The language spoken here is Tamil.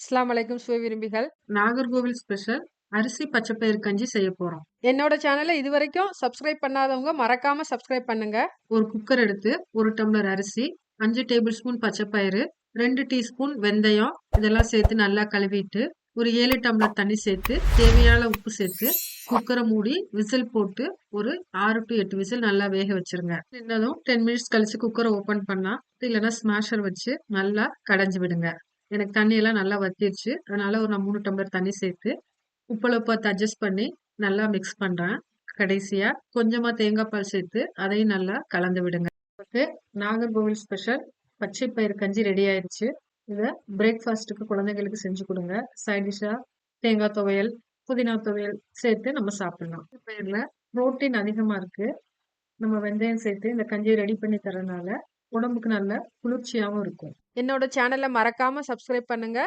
அஸ்ஸலாமு அலைக்கும் சுவை விரும்பிகள். நாகர்கோவில் ஸ்பெஷல் அரிசி பச்சைப்பயிறு கஞ்சி செய்ய போறோம். என்னோட சேனலை இது வரைக்கும் சப்ஸ்கிரைப் பண்ணாதவங்க மறக்காம சப்ஸ்கிரைப் பண்ணுங்க. ஒரு குக்கர் எடுத்து ஒரு டம்ளர் அரிசி அஞ்சு டேபிள் ஸ்பூன் பச்சைப்பயிறு ரெண்டு டீஸ்பூன் வெந்தயம் இதெல்லாம் சேர்த்து நல்லா கழுவிட்டு ஒரு ஏழு டம்ளர் தண்ணி சேர்த்து தேவையான உப்பு சேர்த்து குக்கரை மூடி விசில் போட்டு ஒரு ஆறு டு எட்டு விசில் நல்லா வேக வச்சிருங்க. இன்னதும் டென் மினிட்ஸ் கழிச்சு குக்கரை ஓபன் பண்ணா இல்லைன்னா ஸ்மாஷர் வச்சு நல்லா கடைஞ்சு விடுங்க. எனக்கு தண்ணி எல்லாம் நல்லா வத்திடுச்சு அதனால ஒரு நான் மூணு டம்ளர் தண்ணி சேர்த்து உப்பளவு பார்த்து அட்ஜஸ்ட் பண்ணி நல்லா மிக்ஸ் பண்ணுறேன் கடைசியாக கொஞ்சமாக தேங்காய் பால் சேர்த்து அதையும் நல்லா கலந்து விடுங்க. நாகர்கோவில் ஸ்பெஷல் பச்சை பயிர் கஞ்சி ரெடி ஆயிடுச்சு இதை பிரேக்ஃபாஸ்ட்டுக்கு குழந்தைங்களுக்கு செஞ்சு கொடுங்க. சைட் டிஷ்ஷாக தேங்காய் துவையல் புதினா துவையல் சேர்த்து நம்ம சாப்பிடலாம். பயிரில் புரோட்டீன் அதிகமாக இருக்குது நம்ம வெந்தயம் சேர்த்து இந்த கஞ்சியை ரெடி பண்ணி தரனால உடம்புக்கு நல்ல குளிர்ச்சியாகவும் இருக்கும். என்னோட சேனலை மறக்காம சப்ஸ்கிரைப் பண்ணுங்க.